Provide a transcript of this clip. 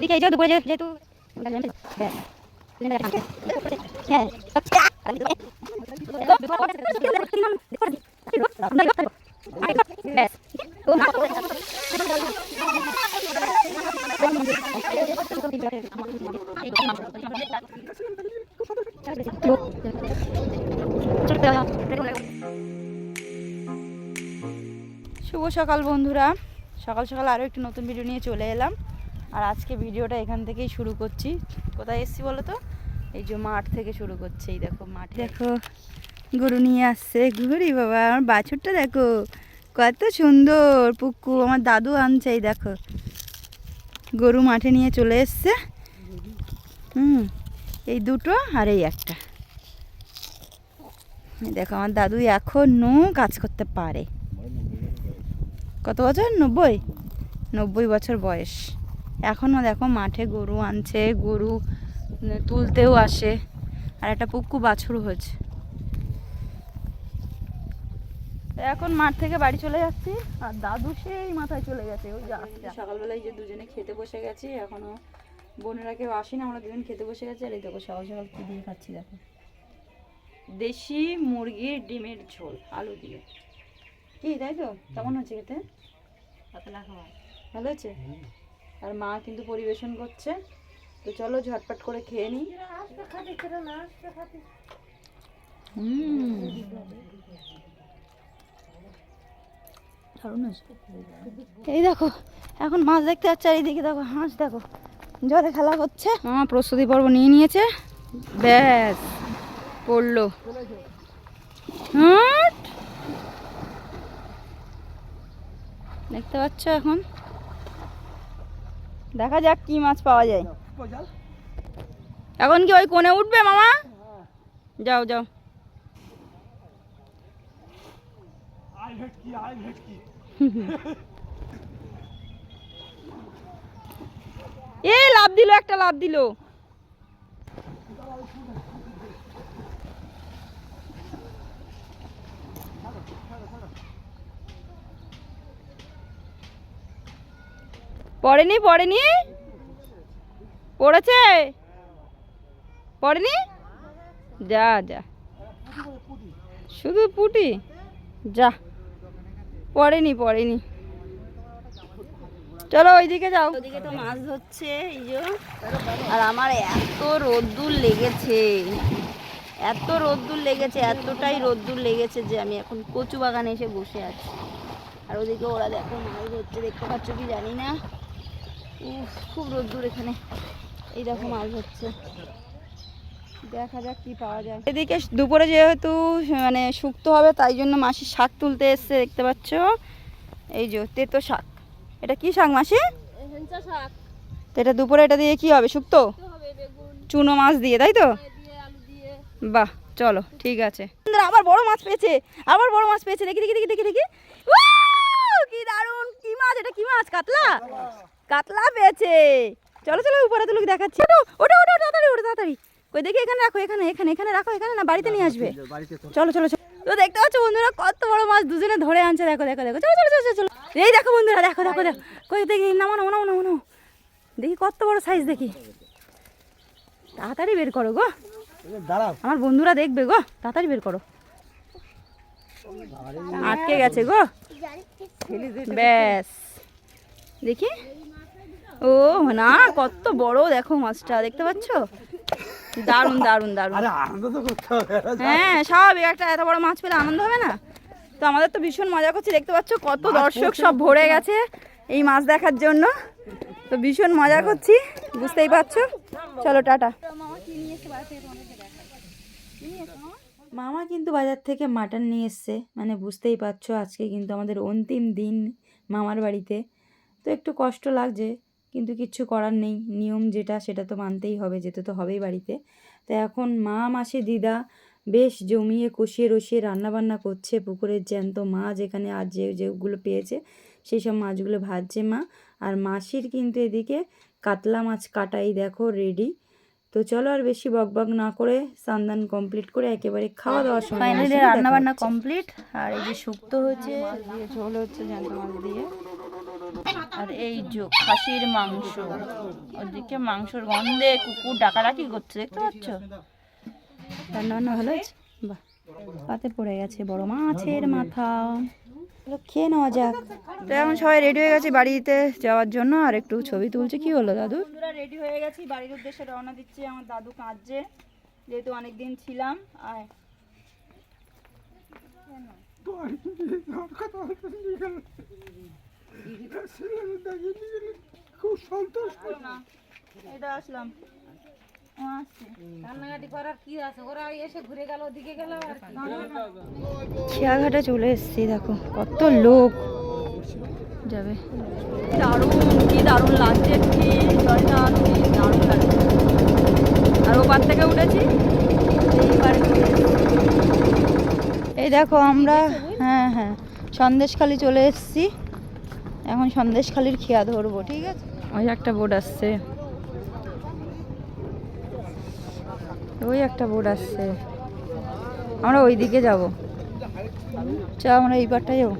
দিকে এই যে দুপুরে যে- যেহেতু শুভ সকাল বন্ধুরা। সকাল সকাল আরও একটি নতুন ভিডিও নিয়ে চলে এলাম। আর আজকে ভিডিওটা এখান থেকেই শুরু করছি। কোথায় এসছি বলো তো? এই যে মাঠ থেকে শুরু করছে, এই দেখো মাঠ। দেখো, গরু নিয়ে আসছে। ঘুরি বাবা, আমার বাছুরটা দেখো, কত সুন্দর পুকু আমার দাদু আনছে, এই দেখো। গরু মাঠে নিয়ে চলে এসছে। হুম, এই দুটো আর এই একটা। দেখো, আমার দাদু এখনও কাজ করতে পারে। কত বছর? নব্বই। নব্বই বছর বয়স। এখনও দেখো মাঠে গরু আনছে, গরু তুলতেও আসে। আর একটা পুক্কু বাছুর হয়েছে। এখন মাঠ থেকে বাড়ি চলে যাচ্ছি। আর দাদু সেই মাথায় চলে গেছে, ওই যে সকালবেলায় যে দুজনে খেতে বসে গেছি, এখনও বোনেরা কেউ আসেনি আমরা দুজন খেতে বসে গেছি। আর এই দেখো সকাল সকাল কি দিয়ে খাচ্ছি দেখো। দেশি মুরগির ডিমের ঝোল, আলু দিয়ে। কি তাই তো? কেমন হচ্ছে খেতে? ভালো হয়েছে আর মা কিন্তু পরিবেশন করছে। তো চলো ঝটপট করে খেয়ে নিই। হুম। এই দেখো এখন মাছ দেখতে আর এইদিকে দেখো হাঁস দেখো। জলে খেলা করছে মামা প্রস্তুতি পর্ব নিয়ে নিয়েছে। ব্যাস পড়ল। হাট? দেখতে পাচ্ছ এখন? দেখা যাক কি মাছ পাওয়া যায়। এখন কি ওই কোণে উঠবে মামা? যাও যাও। এ, লাভ দিল, একটা লাভ দিল। পড়েনি পড়েনি? পড়েছে? পড়েনি? যা যা। শুধু পুটি? যা। পড়েনি পড়েনি। চলো ওইদিকে যাও। ওইদিকে তো মাছ ধরছে, এই যে। আর আমার এত রোদ্দুর লেগেছে। এত রোদ্দুর লেগেছে, এতটাই রোদ্দুর লেগেছে যে আমি এখন কচু বাগানে এসে বসে আছি। আর ওদিকে ওরা দেখো মাছ ধরছে, দেখতে পাচ্ছ কি জানি না। উফ খুব রোদ্দুর এখানে। এই দেখো মাছ হচ্ছে দেখা যাক কি পাওয়া যায়। এদিকে দুপুরে যেহেতু মানে শুক্তো হবে তাই জন্য মাসি শাক তুলতে এসছে দেখতে পাচ্ছ? এই যে তেতো শাক। এটা কি শাক মাসি? তো এটা দুপুরে এটা দিয়ে কি হবে শুক্তো? চুনো মাছ দিয়ে তাই তো? বাহ চলো ঠিক আছে। আবার বড় মাছ পেয়েছে আবার বড় মাছ পেয়েছে। দেখি দেখি দেখি দেখি দেখি! কি দারুণ কি মাছ এটা কি মাছ? কাতলা? কাতলা পেয়েছে। চলো চলো উপরে তুলুক দেখাচ্ছি। ওটা ওটা ওটা তাড়াতাড়ি ওটা তাড়াতাড়ি। কই দেখি এখানে রাখো এখানে এখানে এখানে রাখো এখানে না বাড়িতে নিয়ে আসবে। চলো চলো চলো। তো দেখতে পাচ্ছ বন্ধুরা কত বড় মাছ দুজনে ধরে আনছে। দেখো দেখো দেখো। চলো চলো চলো চলো, চলো। এই দেখো বন্ধুরা দেখো দেখো দেখো। কই দেখি নামো নামো নামো নামো নামো দেখি কত বড় সাইজ দেখি। তাড়াতাড়ি বের করো গো। দাঁড়াও। আমার বন্ধুরা দেখবে গো। তাড়াতাড়ি বের করো। আটকে গেছে গো। ব্যাস। দেখি। ও না কত বড় দেখো মাছটা দেখতে পাচ্ছ? দারুণ দারুণ দারুণ। আরে আনন্দ তো করতে হবে হ্যাঁ স্বাভাবিক একটা এত বড় মাছ পেলে আনন্দ হবে না? তো আমাদের তো ভীষণ মজা করছি দেখতে পাচ্ছ কত দর্শক সব ভরে গেছে এই মাছ দেখার জন্য। তো ভীষণ মজা করছি বুঝতেই পারছ? চলো টাটা। মামা কিন্তু বাজার থেকে মাটন নিয়ে এসছে মানে বুঝতেই পারছ আজকে কিন্তু আমাদের অন্তিম দিন মামার বাড়িতে। তো একটু কষ্ট লাগছে কিন্তু কিচ্ছু করার নেই। নিয়ম যেটা সেটা তো মানতেই হবে যেতে তো হবেই বাড়িতে। তো এখন মা মাসে দিদা বেশ জমিয়ে কষিয়ে রসিয়ে রান্নাবান্না করছে। পুকুরের জ্যান্ত মাছ এখানে আর যে যেগুলো পেয়েছে সেই সব মাছগুলো ভাজছে মা। আর মাসির কিন্তু এদিকে কাতলা মাছ কাটাই দেখো রেডি তো চলো আর বেশি বকবক না করে সান্দান কমপ্লিট করে একেবারে খাওয়া দাওয়া সময় ফাইনালি রান্না বান্না কমপ্লিট আর এই যে শুক্তো হচ্ছে দিয়ে ঝোল হচ্ছে জ্যান্ত মাছ দিয়ে। আর এই যে খাসির মাংস ওদিকে মাংসর গন্ধে কুকুর ডাকাডাকি করছে দেখতে পাচ্ছ? রান্না বান্না ভালো আছে বাহ পাতে পড়ে গেছে বড় মাছের মাথা। খেয়ে নেওয়া যাক। তো এখন সবাই রেডি হয়ে গেছি বাড়িতে যাওয়ার জন্য আর একটু ছবি তুলছে। কি হলো দাদু? রেডি হয়ে গেছি বাড়ির উদ্দেশ্যে রওনা দিচ্ছি। আমার দাদু কাঁদছে যেহেতু অনেকদিন ছিলাম আর খুব সন্তোষ না এটা আসলাম। ও আসছে। রান্নাঘাটি করার কি আছে? ওরা এসে ঘুরে গেল ওদিকে গেল আর কি। খেয়াঘাটে চলে এসেছি দেখো কত লোক। যাবে। দারুণ কি দারুণ লাগছে কি জলটা কি দারুণ লাগছে। আর ওপার থেকে উঠেছি? এইবার এই দেখো আমরা হ্যাঁ হ্যাঁ সন্দেশখালি চলে এসেছি। এখন সন্দেশখালির খেয়া ধরবো ঠিক আছে? ওই একটা বোর্ড আসছে। ওই একটা বোর্ড আসছে। আমরা ওই দিকে যাব। চা আমরা এই পারটা যাব।